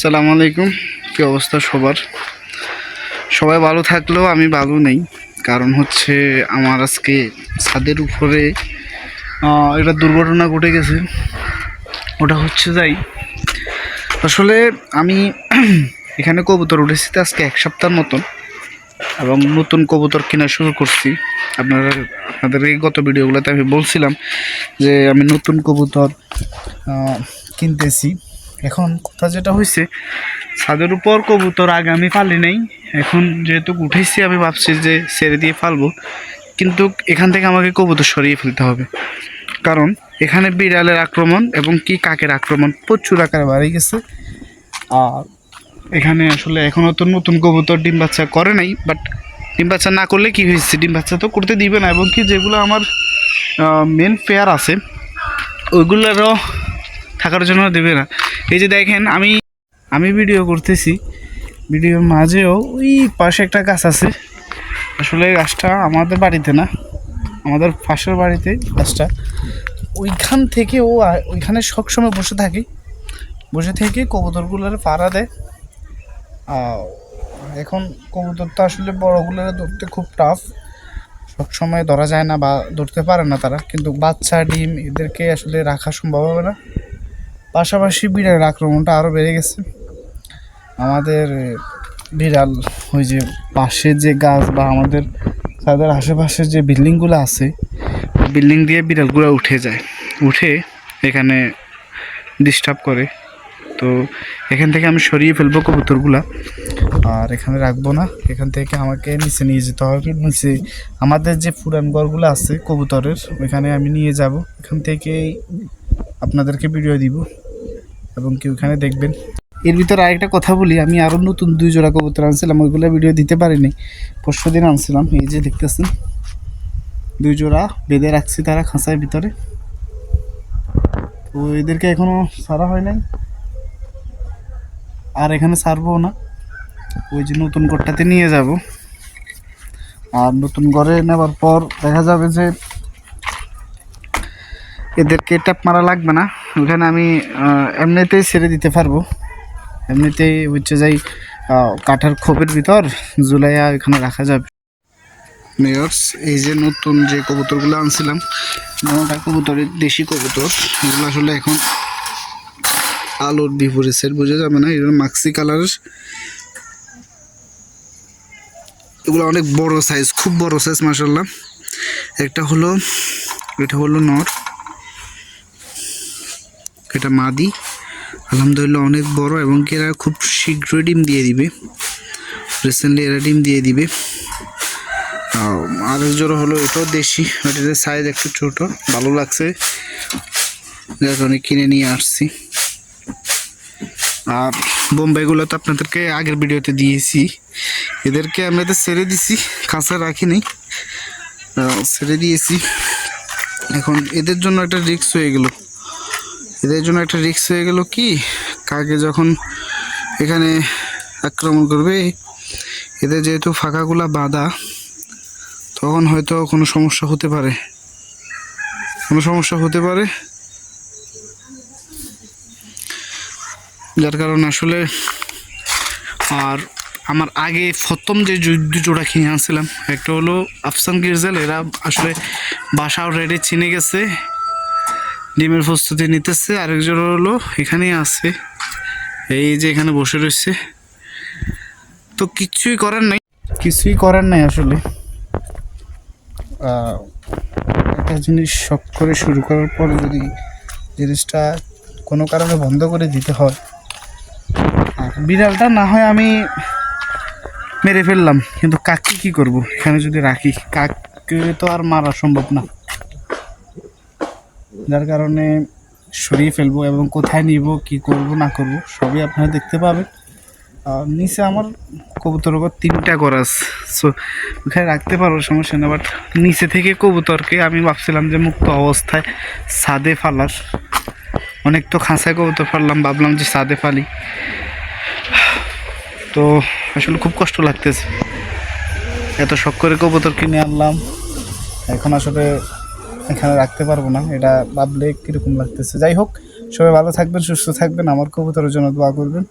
সালাম আলাইকুম। কী অবস্থা সবার? সবাই ভালো থাকলেও আমি ভালো নেই। কারণ হচ্ছে আমার আজকে ছাদের উপরে একটা দুর্ঘটনা ঘটে গেছে। ওটা হচ্ছে যাই, আসলে আমি এখানে কবুতর উঠেছি আজকে এক সপ্তাহ মতন। এবং নতুন কবুতর কেনা শুরু করছি। আপনারা, আপনাদের এই গত ভিডিওগুলোতে আমি বলছিলাম যে আমি নতুন কবুতর কিনতেছি। এখন কথা যেটা হয়েছে ছাদের উপর কবুতর আগে আমি পালি নাই। এখন যেহেতু উঠেছি আমি ভাবছি যে ছেড়ে দিয়ে ফালবো কিন্তু এখান থেকে আমাকে কবুতর সরিয়ে ফেলতে হবে। কারণ এখানে বিড়ালের আক্রমণ এবং কি কাকের আক্রমণ প্রচুর আকারে বাড়ে গেছে। আর এখানে আসলে এখনও তো নতুন কবুতর ডিম বাচ্চা করে নাই বাট ডিম বাচ্চা না করলে কি হয়েছে? ডিম বাচ্চা তো করতে দিবে না, এবং কি যেগুলো আমার মেন পেয়ার আছে, ওইগুলোরও থাকার জন্য দেবে না। এই যে দেখেন, আমি আমি ভিডিও করতেছি। ভিডিওর মাঝেও ওই পাশে একটা গাছ আছে। আসলে গাছটা আমাদের বাড়িতে না, আমাদের পাশের বাড়িতে গাছটা। ওইখান থেকে ও ওইখানে সবসময় বসে থাকে। বসে থেকে কবুতরগুলোর পাড়া দেয়। এখন কবুতর তো আসলে বড়গুলোর ধরতে খুব টাফ সবসময় ধরা যায় না বা ধরতে পারে না তারা। কিন্তু বাচ্চা, ডিম এদেরকে আসলে রাখা সম্ভব হবে না। পাশাপাশি বিড়ালের আক্রমণটা আরও বেড়ে গেছে। আমাদের বিড়াল ওই যে পাশে যে গাছ বা আমাদের তাদের আশেপাশে যে বিল্ডিংগুলো আছে, বিল্ডিং দিয়ে বিড়ালগুলো উঠে যায়। উঠে এখানে ডিস্টার্ব করে। তো এখান থেকে আমি সরিয়ে ফেলব কবুতরগুলা। আর এখানে রাখব না। এখান থেকে আমাকে নিচে নিয়ে যেতে হবে। নিচে আমাদের যে পুরান ঘরগুলো আছে কবুতরের, ওইখানে আমি নিয়ে যাব। এখান থেকেই আপনাদেরকে ভিডিও দিব এবং কি ওখানে দেখবেন। এর ভিতরে আরেকটা কথা বলি, আমি আরও নতুন দুই জোড়া কবুতর আনছিলাম, ওইগুলো ভিডিও দিতে পারিনি। পরশু দিন আনছিলাম, এই যে দেখতেছেন, দুই জোড়া বেঁধে রাখছি তারা খাঁচার ভিতরে। তো এদেরকে এখনও সারা হয় নাই, আর এখানে ছাড়বো না। ওই যে নতুন ঘরটাতে নিয়ে যাব। আর নতুন ঘরে নেওয়ার পর দেখা যাবে যে এদেরকে ট্যাপ মারা লাগবে না। ওখানে আমি এমনিতেই ছেড়ে দিতে পারব। এমনিতেই হচ্ছে যাই কাঠের খোপের ভিতর জুলাইয়া ওখানে রাখা যাবে। মেয়র্স এই যে নতুন যে কবুতরগুলো আনছিলাম, নটা কবুতরের দেশি কবুতর, এগুলো আসলে এখন আলোর বিপরীত সেট বোঝা যাবে না, এগুলো মাক্সি কালারের এগুলো অনেক বড় সাইজ খুব বড় সাইজ মাসাল্লাহ একটা হলো, এটা হলো নর। এটা মাদি। আলহামদুলিল্লাহ অনেক বড় এবং কি এরা খুব শীঘ্রই ডিম দিয়ে দিবে। রিসেন্টলি এরা ডিম দিয়ে দিবে। আরেক জোড়া হলো এটাও দেশি এটার সাইজ একটু ছোট, ভালো লাগছে। যার কারণে কিনে নিয়ে আসছি। আর বোম্বাইগুলো তো আপনাদেরকে আগের ভিডিওতে দিয়েছি। এদেরকে আমরা তো ছেড়ে দিছি খাঁচা রাখিনি। ছেড়ে দিয়েছি। এখন এদের জন্য একটা রিক্স হয়ে গেল। এদের জন্য একটা রিক্স হয়ে গেল কি? কাকে যখন এখানে আক্রমণ করবে? এদের যেহেতু ফাঁকাগুলা বাঁধা, তখন হয়তো কোনো সমস্যা হতে পারে। কোনো সমস্যা হতে পারে। যার কারণে আসলে আর আমার আগে প্রথম যে জোড়া কিনে আনছিলাম, একটা হলো আফসান গিরজাল। এরা আসলে বাসাও অলরেডি চিনে গেছে। ডিমের প্রস্তুতি নিতেছে আরেকজন হলো এখানেই আছে। এই যে এখানে বসে রয়েছে। তো কিছুই করার নাই। কিছুই করার নাই আসলে। একটা জিনিস শখ করে শুরু করার পর যদি জিনিসটা কোনো কারণে বন্ধ করে দিতে হয় বিড়ালটা না হয় আমি মেরে ফেললাম, কিন্তু কাককে কি করব? এখানে যদি রাখি, কাককে তো আর মারা সম্ভব না। যার কারণে সরিয়ে ফেলব এবং কোথায় নিব, কি করব, না করব, সবই আপনারা দেখতে পাবেন। নিচে আমার কবুতর ওপর তিনটা গরাস সো ওখানে রাখতে পারব, সমস্যা না বাট নিচে থেকে কবুতরকে আমি ভাবছিলাম যে মুক্ত অবস্থায় সাদে ফালার অনেক তো খাঁচায় কবুতর ফাললাম, ভাবলাম যে সাদে ফালি। তো আসলে খুব কষ্ট লাগতেছে। এত শখ করে কবুতর কিনে আনলাম। এখন আসলে এখানে রাখতে পারব না। এটা ভাবলে কীরকম লাগতেছে? যাই হোক, সবাই ভালো থাকবেন, সুস্থ থাকবেন। আমার কবুতরের জন্য দোয়া করবেন।